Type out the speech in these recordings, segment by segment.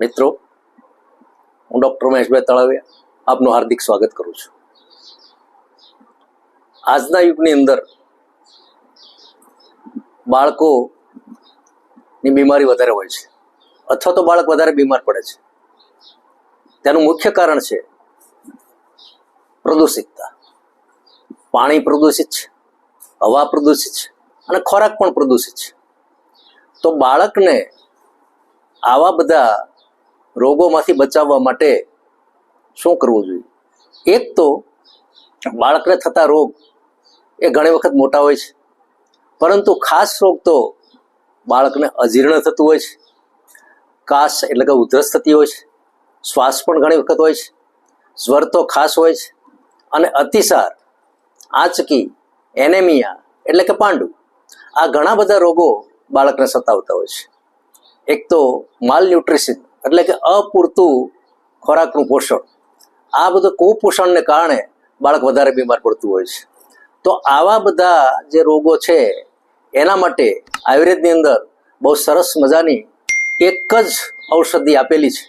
મિત્રો, હું ડૉક્ટર મહેશભાઈ તળાવિયા આપનું હાર્દિક સ્વાગત કરું છું. આજના યુગની અંદર બાળકોની બીમારી વધારે હોય છે, અથવા તો બાળક વધારે બીમાર પડે છે. તેનું મુખ્ય કારણ છે પ્રદૂષિતતા. પાણી પ્રદૂષિત છે, હવા પ્રદૂષિત છે અને ખોરાક પણ પ્રદૂષિત છે. તો બાળકને આવા બધા રોગોમાંથી બચાવવા માટે શું કરવું જોઈએ? એક તો બાળકને થતા રોગ એ ઘણી વખત મોટા હોય છે. પરંતુ ખાસ રોગ તો બાળકને અજીર્ણ થતું હોય છે. કાશ એટલે કે ઉધરસ થતી હોય છે. શ્વાસ પણ ઘણી વખત હોય છે. સ્વર તો ખાસ હોય છે. અને અતિસાર, આંચકી, એનેમિયા એટલે કે પાંડુ આ ઘણા બધા રોગો બાળકને સતાવતા હોય છે. એક તો માલ ન્યુટ્રિશન એટલે કે અપૂરતું ખોરાકનું પોષણ. આ બધું કુપોષણને કારણે બાળક વધારે બીમાર પડતું હોય છે. તો આવા બધા જે રોગો છે, એના માટે આયુર્વેદની અંદર બહુ સરસ મજાની એક જ ઔષધિ આપેલી છે.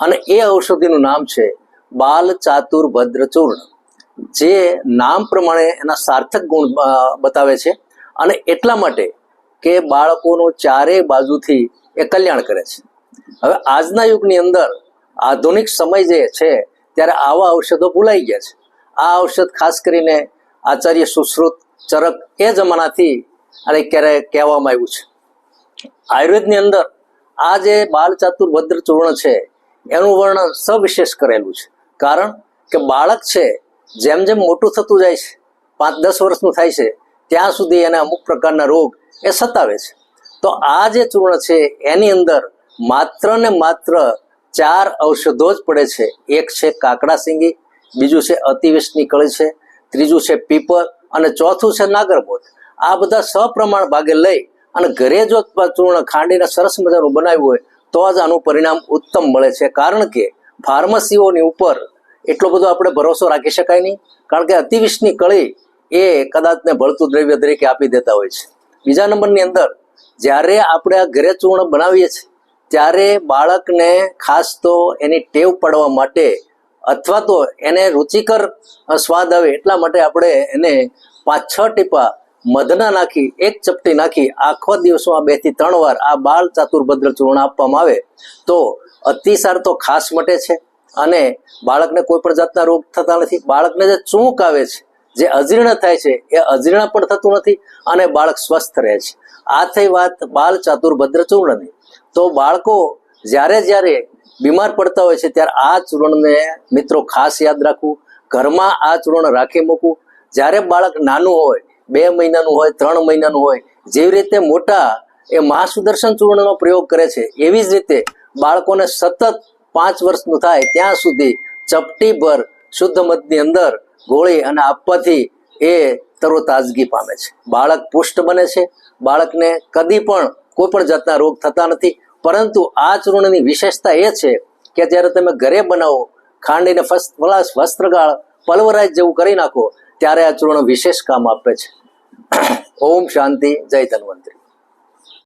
અને એ ઔષધિનું નામ છે બાલ ચાતુર ભદ્રચૂર્ણ. જે નામ પ્રમાણે એના સાર્થક ગુણ બતાવે છે. અને એટલા માટે કે બાળકોનું ચારેય બાજુથી એ કલ્યાણ કરે છે. હવે આજના યુગની અંદર આધુનિક સમય જે છે, ત્યારે આવા ઔષધો ભૂલાઈ ગયા છે. આ ઔષધ ખાસ કરીને આચાર્ય સુશ્રુત ચરક એ જમાનાથી અને ક્યારે કહેવામાં આવ્યું છે. આયુર્વેદની અંદર આ જે બાલ ચાતુર ભદ્ર ચૂર્ણ છે, એનું વર્ણન સવિશેષ કરેલું છે. કારણ કે બાળક છે, જેમ જેમ મોટું થતું જાય છે, પાંચ દસ વર્ષનું થાય છે, ત્યાં સુધી એને અમુક પ્રકારના રોગ એ સતાવે છે. તો આ જે ચૂર્ણ છે, એની અંદર માત્ર ને માત્ર ચાર ઔષધો જ પડે છે. એક છે કાકડા સિંગી, બીજું છે અતિવિષની કળી છે, ત્રીજું છે પીપર અને ચોથું છે નાગરબોધ. આ બધા સપ્રમાણ ભાગે લઈ અને ઘરે જો ચૂર્ણ ખાંડીને સરસ મજાનું બનાવ્યું હોય, તો જ આનું પરિણામ ઉત્તમ મળે છે. કારણ કે ફાર્મસીઓની ઉપર એટલો બધો આપણે ભરોસો રાખી શકાય નહીં. કારણ કે અતિવિષની કળી એ કદાચને ભળતું દ્રવ્ય તરીકે આપી દેતા હોય છે. બીજા નંબરની અંદર, જ્યારે આપણે આ ઘરે ચૂર્ણ બનાવીએ છીએ, ત્યારે બાળકને ખાસ તો એની ટેવ પાડવા માટે અથવા તો એને રુચિકર સ્વાદ આવે એટલા માટે આપણે એને પાંચ છ ટીપા મધના નાખી, એક ચપટી નાખી, આખો દિવસમાં બેથી ત્રણ વાર આ બાળ ચાતુર્ભદ્ર ચૂર્ણ આપવામાં આવે, તો અતિસાર તો ખાસ મટે છે. અને બાળકને કોઈ પણ જાતના રોગ થતા નથી. બાળકને જે ચૂંક આવે છે જે અજીર્ણ થાય છે, એ અજીર્ણ પણ થતું નથી અને બાળક સ્વસ્થ રહે છે. આ થઈ વાત બાલ ચાતુર્ભદ્ર ચૂર્ણની તો બાળકો જ્યારે જ્યારે બીમાર પડતા હોય છે, ત્યારે આ ચૂર્ણને મિત્રો ખાસ યાદ રાખવું. ઘરમાં આ ચૂર્ણ રાખી મૂકવું. જ્યારે બાળક નાનું હોય, બે મહિનાનું હોય, ત્રણ મહિનાનું હોય, જેવી રીતે મોટા એ મહાસુદર્શન ચૂર્ણનો પ્રયોગ કરે છે, એવી જ રીતે બાળકોને સતત પાંચ વર્ષનું થાય, ત્યાં સુધી ચપટી ભર શુદ્ધ મધની અંદર ગોળી અને આપવાથી એ તરોતાજગી પામે છે. બાળક પુષ્ટ બને છે. બાળકને કદી પણ કોઈ પણ જાતના રોગ થતા નથી. પરંતુ આ ચૂર્ણની વિશેષતા એ છે કે જ્યારે તમે ઘરે બનાવો, ખાંડીને ફર્સ્ટ વસ્ત્રગાળ પલ્વરાઇઝ જેવું કરી નાખો, ત્યારે આ ચૂર્ણ વિશેષ કામ આપે છે. ઓમ શાંતિ, જય ધન્વંતરી.